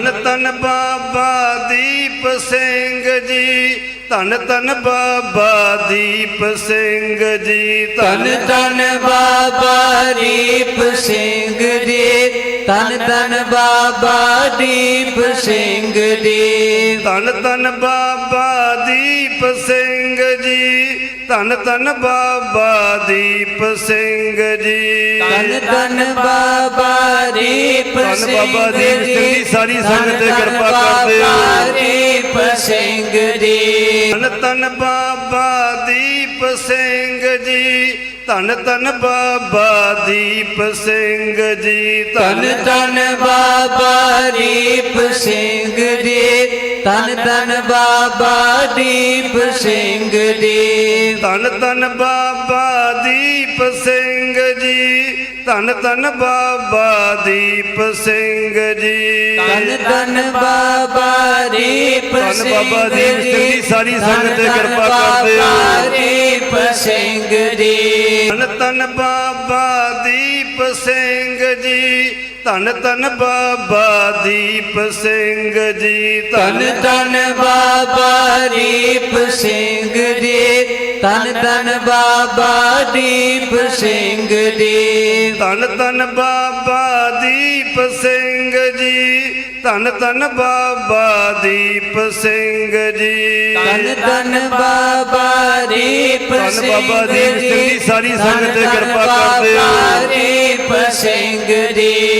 ਧੰਨ ਧੰਨ ਬਾਬਾ ਦੀਪ ਸਿੰਘ ਜੀ। ਧੰਨ ਧੰਨ ਬਾਬਾ ਦੀਪ ਸਿੰਘ ਜੀ। ਤਨ ਤਨ ਬਾਬਾ ਦੀਪ ਸਿੰਘ ਜੀ। ਤਨ ਤਨ ਬਾਬਾ ਦੀਪ ਸਿੰਘ ਜੀ। ਧੰਨ ਧੰਨ ਬਾਬਾ ਦੀਪ ਸਿੰਘ ਧੰਨ ਧੰਨ ਬਾਬਾ ਦੀਪ ਸਿੰਘ ਜੀ। ਤਨ ਤਨ ਬਾਬਾ ਦੀਪ ਧੰਨ ਸਿੰਘ ਬਾਬਾ ਦੀਪ ਸਿੰਘ ਜੀ, ਸਾਰੀ ਸੰਗਤ ਤੇ ਧੰਨ ਧੰਨ ਕਿਰਪਾ ਕਰਦੇ ਹੋ। ਦੀਪ ਸਿੰਘ ਜੀ। ਧੰਨ ਧੰਨ ਬਾਬਾ ਦੀਪ ਸਿੰਘ ਜੀ ਧੰਨ ਧੰਨ ਬਾਬਾ ਦੀਪ ਸਿੰਘ ਜੀ ਤਨ ਤਨ ਬਾਬਾ ਦੀਪ ਸਿੰਘ ਜੀ। ਤਨ ਤਨ ਬਾਬਾ ਦੀਪ ਸਿੰਘ ਜੀ। ਧੰਨ ਧੰਨ ਬਾਬਾ ਦੀਪ ਸਿੰਘ ਜੀ। ਧੰਨ ਧੰਨ ਬਾਬਾ ਦੀਪ ਸਿੰਘ ਜੀ। ਤਨ ਤਨ ਬਾਬਾ ਦੀਪ ਧੰਨ ਸਿੰਘ ਬਾਬਾ ਦੀਪ ਸਿੰਘ ਜੀ, ਸਾਰੀ ਸੰਗਤ ਤੇ ਧੰਨ ਕਿਰਪਾ ਬਾਬਾ ਕਰਦੇ ਹੋ। ਦੀਪ ਸਿੰਘ ਜੀ। ਧੰਨ ਧੰਨ ਬਾਬਾ ਦੀਪ ਸਿੰਘ ਜੀ। ਧੰਨ ਧੰਨ ਬਾਬਾ ਦੀਪ ਸਿੰਘ ਜੀ ਤਨ ਤਨ ਬਾਬਾ ਦੀਪ ਸਿੰਘ ਜੀ ਤਨ ਤਨ ਬਾਬਾ ਦੀਪ ਸਿੰਘ ਜੀ। ਧੰਨ ਧੰਨ ਬਾਬਾ ਦੀਪ ਸਿੰਘ ਜੀ ਧੰਨ ਧੰਨ ਬਾਬਾ ਦੀਪ ਸਿੰਘ ਜੀ। ਤਨ ਤਨ ਬਾਬਾ ਦੀਪ ਧੰਨ ਸਿੰਘ ਬਾਬਾ ਦੀਪ ਸਿੰਘ ਜੀ, ਸਾਰੀ ਸੰਗਤ ਤੇ ਧੰਨ ਕਿਰਪਾ ਬਾਬਾ ਕਰਦੇ ਹੋ। ਦੀਪ ਸਿੰਘ ਜੀ।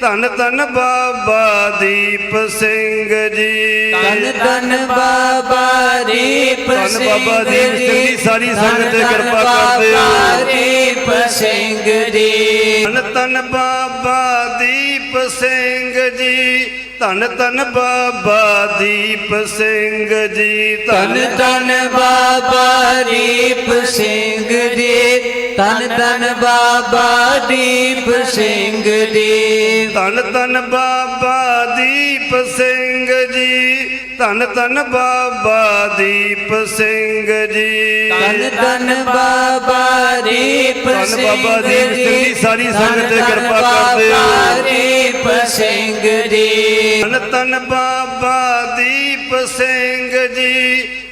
ਧੰਨ ਧੰਨ ਬਾਬਾ ਦੀਪ ਸਿੰਘ ਜੀ। ਤਨ ਤਨ ਬਾਬਾ ਦੀਪ ਧੰਨ ਸਿੰਘ ਬਾਬਾ ਦੀਪ ਸਿੰਘ ਜੀ, ਸਾਰੀ ਸੰਗਤ ਤੇ ਧੰਨ ਕਿਰਪਾ ਬਾਬਾ ਕਰਦੇ ਹੋ। ਦੀਪ ਸਿੰਘ ਜੀ। ਧੰਨ ਧੰਨ ਬਾਬਾ ਦੀਪ ਸਿੰਘ ਜੀ। ਧੰਨ ਧੰਨ ਬਾਬਾ ਦੀਪ ਸਿੰਘ ਜੀ। ਤਨ ਤਨ ਬਾਬਾ ਦੀਪ ਸਿੰਘ ਜੀ। ਤਨ ਤਨ ਬਾਬਾ ਦੀਪ ਸਿੰਘ ਜੀ। ਧੰਨ ਧੰਨ ਬਾਬਾ ਦੀਪ ਸਿੰਘ ਜੀ। ਧੰਨ ਧੰਨ ਬਾਬਾ ਦੀਪ ਸਿੰਘ ਜੀ। ਤਨ ਤਨ ਬਾਬਾ ਦੀਪ ਧੰਨ ਸਿੰਘ ਬਾਬਾ ਦੀਪ ਸਿੰਘ ਜੀ, ਸਾਰੀ ਸੰਗਤ ਤੇ ਕਿਰਪਾ ਬਾਬਾ ਕਰਦੇ ਹੋ। ਦੀਪ ਸਿੰਘ ਜੀ। ਧੰਨ ਧੰਨ ਬਾਬਾ ਦੀਪ ਸਿੰਘ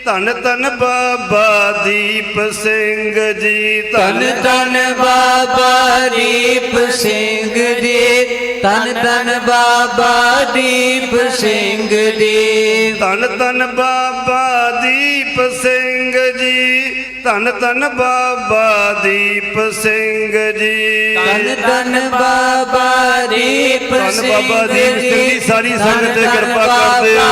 ਧੰਨ ਧੰਨ ਬਾਬਾ ਦੀਪ ਸਿੰਘ ਜੀ ਤਨ ਤਨ ਬਾਬਾ ਦੀਪ ਸਿੰਘ ਜੀ ਤਨ ਤਨ ਬਾਬਾ ਦੀਪ ਸਿੰਘ ਜੀ ਧੰਨ ਧੰਨ ਬਾਬਾ ਦੀਪ ਸਿੰਘ ਜੀ ਧੰਨ ਧੰਨ ਬਾਬਾ ਦੀਪ ਸਿੰਘ ਜੀ ਤਨ ਤਨ ਬਾਬਾ ਦੀਪ ਧੰਨ ਸਿੰਘ ਬਾਬਾ ਦੀਪ ਸਿੰਘ ਜੀ, ਸਾਰੀ ਸੰਗਤ ਤੇ ਧੰਨ ਕਿਰਪਾ ਕਰਦੇ ਹੋ।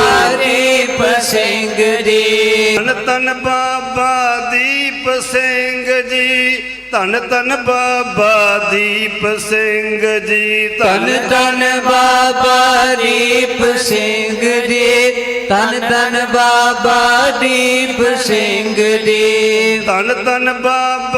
ਦੀਪ ਸਿੰਘ ਜੀ। ਧੰਨ ਧੰਨ ਬਾਬਾ ਦੀਪ ਸਿੰਘ ਜੀ। ਧੰਨ ਧੰਨ ਬਾਬਾ ਦੀਪ ਸਿੰਘ ਜੀ। ਤਨ ਤਨ ਬਾਬਾ ਦੀਪ ਸਿੰਘ ਜੀ। ਤਨ ਤਨ ਬਾਬਾ ਦੀਪ ਸਿੰਘ ਜੀ। ਧੰਨ ਧੰਨ ਬਾਬਾ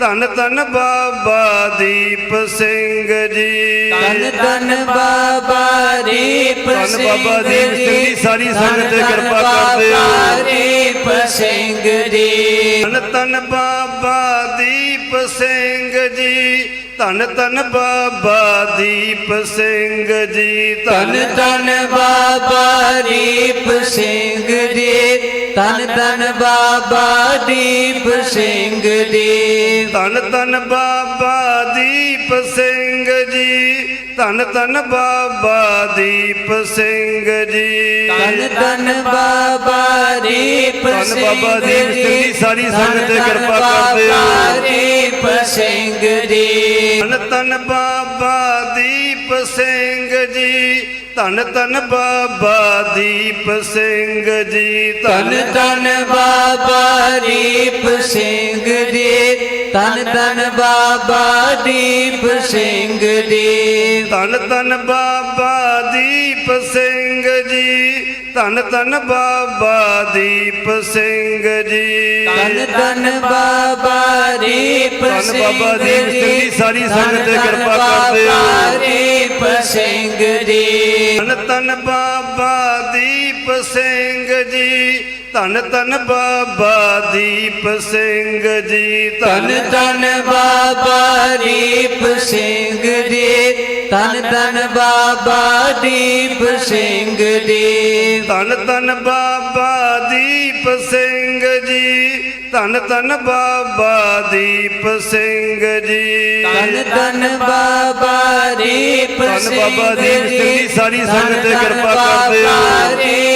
ਧੰਨ ਧੰਨ ਬਾਬਾ ਦੀਪ ਸਿੰਘ ਜੀ। ਤਨ ਤਨ ਬਾਬਾ ਦੀਪ ਧੰਨ ਸਿੰਘ ਬਾਬਾ ਦੀਪ ਸਿੰਘ ਜੀ, ਸਾਰੀ ਸੰਗਤ ਤੇ ਧੰਨ ਕਿਰਪਾ ਬਾਬਾ ਕਰਦੇ ਹੋ। ਦੀਪ ਸਿੰਘ ਜੀ। ਧੰਨ ਧੰਨ ਬਾਬਾ ਦੀਪ ਸਿੰਘ ਜੀ ਧੰਨ ਧੰਨ ਬਾਬਾ ਦੀਪ ਸਿੰਘ ਜੀ ਤਨ ਤਨ ਬਾਬਾ ਦੀਪ ਸਿੰਘ ਜੀ ਤਨ ਤਨ ਬਾਬਾ ਦੀਪ ਸਿੰਘ ਜੀ। ਧੰਨ ਧੰਨ ਬਾਬਾ ਦੀਪ ਸਿੰਘ ਜੀ। ਧੰਨ ਧੰਨ ਬਾਬਾ ਦੀਪ ਸਿੰਘ ਜੀ। ਤਨ ਤਨ ਬਾਬਾ ਦੀਪ ਧੰਨ ਸਿੰਘ ਬਾਬਾ ਦੀਪ ਸਿੰਘ ਜੀ, ਸਾਰੀ ਸੰਗਤ ਤੇ ਧੰਨ ਕਿਰਪਾ ਬਾਬਾ ਕਰਦੇ ਹੋ। ਦੀਪ ਸਿੰਘ ਜੀ। ਧੰਨ ਧੰਨ ਬਾਬਾ ਦੀਪ ਸਿੰਘ ਜੀ। ਧੰਨ ਧੰਨ ਬਾਬਾ ਦੀਪ ਸਿੰਘ ਜੀ। ਤਨ ਤਨ ਬਾਬਾ ਦੀਪ ਸਿੰਘ ਜੀ। ਤਨ ਤਨ ਬਾਬਾ ਦੀਪ ਸਿੰਘ ਜੀ। ਧੰਨ ਧੰਨ ਬਾਬਾ ਦੀਪ ਸਿੰਘ ਜੀ। ਧੰਨ ਧੰਨ ਬਾਬਾ ਦੀਪ ਸਿੰਘ ਜੀ। ਤਨ ਤਨ ਬਾਬਾ ਦੀਪ ਸਿੰਘ ਬਾਬਾ ਦੀਪ ਸਿੰਘ ਜੀ, ਸਾਰੀ ਸੰਗਤ ਤੇ ਕਿਰਪਾ ਕਰਦੇ ਹੋ। ਦੀਪ ਸਿੰਘ ਜੀ। ਧੰਨ ਧੰਨ ਬਾਬਾ ਦੀਪ ਸਿੰਘ ਜੀ। ਧੰਨ ਧੰਨ ਬਾਬਾ ਦੀਪ ਸਿੰਘ ਜੀ ਤਨ ਤਨ ਬਾਬਾ ਦੀਪ ਸਿੰਘ ਜੀ ਤਨ ਤਨ ਬਾਬਾ ਦੀਪ ਸਿੰਘ ਜੀ। ਧੰਨ ਧੰਨ ਬਾਬਾ ਦੀਪ ਸਿੰਘ ਜੀ ਧੰਨ ਧੰਨ ਬਾਬਾ ਦੀਪ ਸਿੰਘ ਜੀ। ਤਨ ਤਨ ਬਾਬਾ ਦੀਪ ਧੰਨ ਸਿੰਘ ਬਾਬਾ ਦੀਪ ਸਿੰਘ ਜੀ, ਸਾਰੀ ਸੰਗਤ ਤੇ ਧੰਨ ਕਿਰਪਾ ਕਰਦੇ ਹੋ।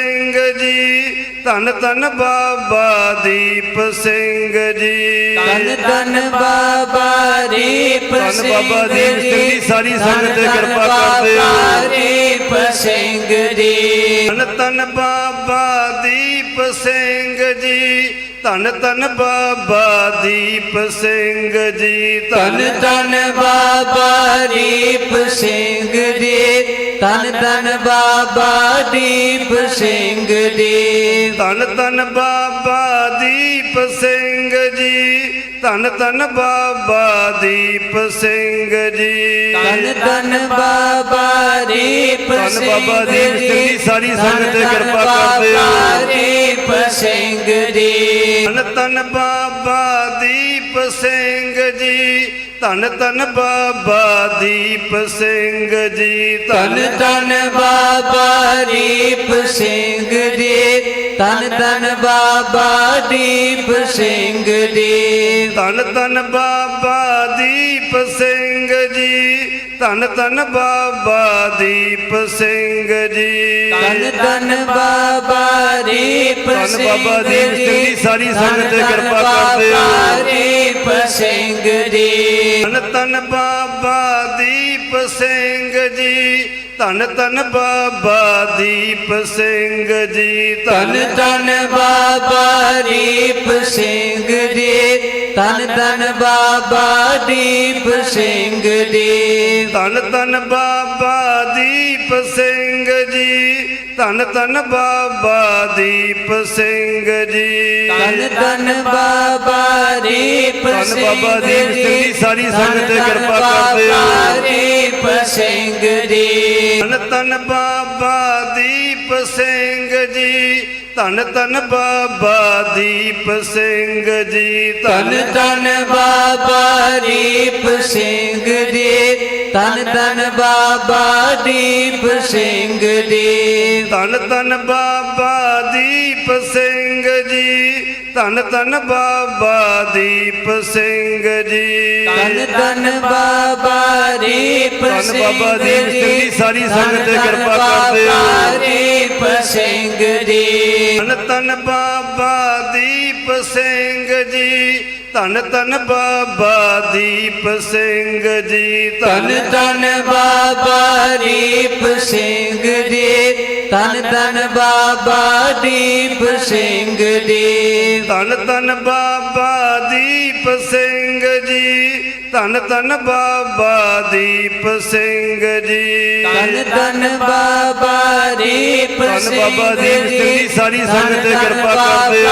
ਧੰਨ ਧੰਨ ਬਾਬਾ ਦੀਪ ਸਿੰਘ ਜੀ। ਤਨ ਤਨ ਬਾਬਾ ਦੀਪ ਧੰਨ ਸਿੰਘ ਬਾਬਾ ਦੀਪ ਸਿੰਘ ਜੀ, ਸਾਰੀ ਸੰਗਤ ਤੇ ਧੰਨ ਕਿਰਪਾ ਬਾਬਾ ਕਰਦੇ ਹੋ। ਦੀਪ ਸਿੰਘ ਜੀ। ਧੰਨ ਧੰਨ ਬਾਬਾ ਦੀਪ ਸਿੰਘ ਜੀ ਧੰਨ ਧੰਨ ਬਾਬਾ ਦੀਪ ਸਿੰਘ ਜੀ। ਤਨ ਤਨ ਬਾਬਾ ਦੀਪ ਸਿੰਘ ਜੀ। ਤਨ ਤਨ ਬਾਬਾ ਦੀਪ ਸਿੰਘ ਜੀ। ਧੰਨ ਧੰਨ ਬਾਬਾ ਦੀਪ ਸਿੰਘ ਜੀ। ਧੰਨ ਧੰਨ ਬਾਬਾ ਦੀਪ ਸਿੰਘ ਜੀ। ਤਨ ਤਨ ਬਾਬਾ ਦੀਪ ਧੰਨ ਸਿੰਘ ਬਾਬਾ ਦੀਪ ਸਿੰਘ ਜੀ, ਸਾਰੀ ਸੰਗਤ ਤੇ ਧੰਨ ਕਿਰਪਾ ਕਰਦੇ ਹੋ। ਦੀਪ ਸਿੰਘ ਜੀ। ਧੰਨ ਧੰਨ ਬਾਬਾ ਦੀਪ ਸਿੰਘ ਜੀ ਧੰਨ ਧੰਨ ਬਾਬਾ ਦੀਪ ਸਿੰਘ ਜੀ ਤਨ ਤਨ ਬਾਬਾ ਦੀਪ ਸਿੰਘ ਜੀ ਤਨ ਤਨ ਬਾਬਾ ਦੀਪ ਸਿੰਘ ਜੀ। ਧੰਨ ਧੰਨ ਬਾਬਾ ਦੀਪ ਸਿੰਘ ਜੀ ਧੰਨ ਧੰਨ ਬਾਬਾ ਦੀਪ ਸਿੰਘ ਜੀ। ਤਨ ਤਨ ਬਾਬਾ ਦੀਪ ਧੰਨ ਸਿੰਘ ਬਾਬਾ ਦੀਪ ਸਿੰਘ ਜੀ, ਸਾਰੀ ਸੰਗਤ ਤੇ ਧੰਨ ਕਿਰਪਾ ਬਾਬਾ ਕਰਦੇ ਹੋ। ਦੀਪ ਸਿੰਘ ਜੀ। ਧੰਨ ਧੰਨ ਬਾਬਾ ਦੀਪ ਸਿੰਘ ਜੀ। ਧਨ ਧਨ ਬਾਬਾ ਦੀਪ ਸਿੰਘ ਜੀ। ਤਨ ਤਨ ਬਾਬਾ ਦੀਪ ਸਿੰਘ ਜੀ। ਤਨ ਤਨ ਬਾਬਾ ਦੀਪ ਸਿੰਘ ਜੀ। ਧੰਨ ਧੰਨ ਬਾਬਾ ਦੀਪ ਸਿੰਘ ਧੰਨ ਧੰਨ ਬਾਬਾ ਦੀਪ ਸਿੰਘ ਜੀ। ਤਨ ਤਨ ਬਾਬਾ ਦੀਪ ਧੰਨ ਸਿੰਘ ਬਾਬਾ ਦੀਪ ਸਿੰਘ ਜੀ, ਸਾਰੀ ਸੰਗਤ ਤੇ ਧੰਨ ਕਿਰਪਾ ਬਾਬਾ ਕਰਦੇ ਹੋ। ਦੀਪ ਸਿੰਘ ਜੀ। ਧੰਨ ਧੰਨ ਬਾਬਾ ਦੀਪ ਸਿੰਘ ਜੀ। ਧੰਨ ਧੰਨ ਬਾਬਾ ਦੀਪ ਸਿੰਘ ਜੀ। ਤਨ ਤਨ ਬਾਬਾ ਦੀਪ ਸਿੰਘ ਜੀ। ਤਨ ਤਨ ਬਾਬਾ ਦੀਪ ਸਿੰਘ ਜੀ। ਧੰਨ ਧੰਨ ਬਾਬਾ ਦੀਪ ਸਿੰਘ ਜੀ। ਧੰਨ ਧੰਨ ਬਾਬਾ ਦੀਪ ਸਿੰਘ ਜੀ। ਤਨ ਤਨ ਬਾਬਾ ਦੀਪ ਧੰਨ ਸਿੰਘ ਬਾਬਾ ਦੀਪ ਸਿੰਘ ਜੀ, ਸਾਰੀ ਸੰਗਤ ਤੇ ਧੰਨ ਕਿਰਪਾ ਕਰਦੇ ਹੋ। ਦੀਪ ਸਿੰਘ ਜੀ। ਧੰਨ ਧੰਨ ਬਾਬਾ ਦੀਪ ਸਿੰਘ ਜੀ। ਧੰਨ ਧੰਨ ਬਾਬਾ ਦੀਪ ਸਿੰਘ ਜੀ ਤਨ ਤਨ ਬਾਬਾ ਦੀਪ ਸਿੰਘ ਜੀ ਤਨ ਤਨ ਬਾਬਾ ਦੀਪ ਸਿੰਘ ਜੀ। ਧੰਨ ਧੰਨ ਬਾਬਾ ਦੀਪ ਸਿੰਘ ਜੀ ਧੰਨ ਧੰਨ ਬਾਬਾ ਦੀਪ ਸਿੰਘ ਜੀ। ਤਨ ਤਨ ਬਾਬਾ ਦੀਪ ਧੰਨ ਸਿੰਘ ਬਾਬਾ ਦੀਪ ਸਿੰਘ ਜੀ, ਸਾਰੀ ਸੰਗਤ ਤੇ ਧੰਨ ਕਿਰਪਾ ਕਰਦੇ ਹੋ।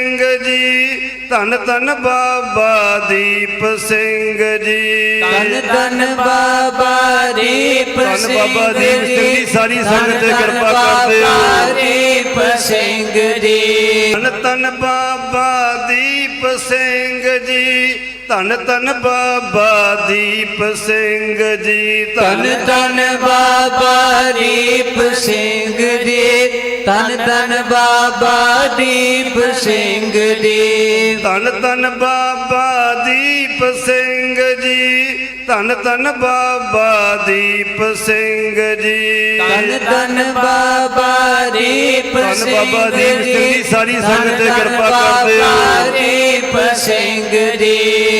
ਧੰਨ ਧੰਨ ਬਾਬਾ ਦੀਪ ਸਿੰਘ ਜੀ। ਤਨ ਤਨ ਬਾਬਾ ਦੀਪ ਧੰਨ ਸਿੰਘ ਬਾਬਾ ਦੀਪ ਸਿੰਘ ਜੀ, ਸਾਰੀ ਸੰਗਤ ਤੇ ਧੰਨ ਕਿਰਪਾ ਕਰਦੇ ਹੋ। ਦੀਪ ਸਿੰਘ ਜੀ। ਧੰਨ ਧੰਨ ਬਾਬਾ ਦੀਪ ਸਿੰਘ ਜੀ। ਧੰਨ ਧੰਨ ਬਾਬਾ ਦੀਪ ਸਿੰਘ ਜੀ। ਤਨ ਤਨ ਬਾਬਾ ਦੀਪ ਸਿੰਘ ਜੀ। ਤਨ ਤਨ ਬਾਬਾ ਦੀਪ ਸਿੰਘ ਜੀ। ਧੰਨ ਧੰਨ ਬਾਬਾ ਦੀਪ ਸਿੰਘ ਜੀ। ਧੰਨ ਧੰਨ ਬਾਬਾ ਦੀਪ ਸਿੰਘ ਜੀ। ਤਨ ਤਨ ਬਾਬਾ ਦੀਪ ਧੰਨ ਸਿੰਘ ਬਾਬਾ ਦੀਪ ਸਿੰਘ ਜੀ, ਸਾਰੀ ਸੰਗਤ ਤੇ ਧੰਨ ਧੰਨ ਕਿਰਪਾ ਕਰਦੇ ਹੋ। ਦੀਪ ਸਿੰਘ ਜੀ।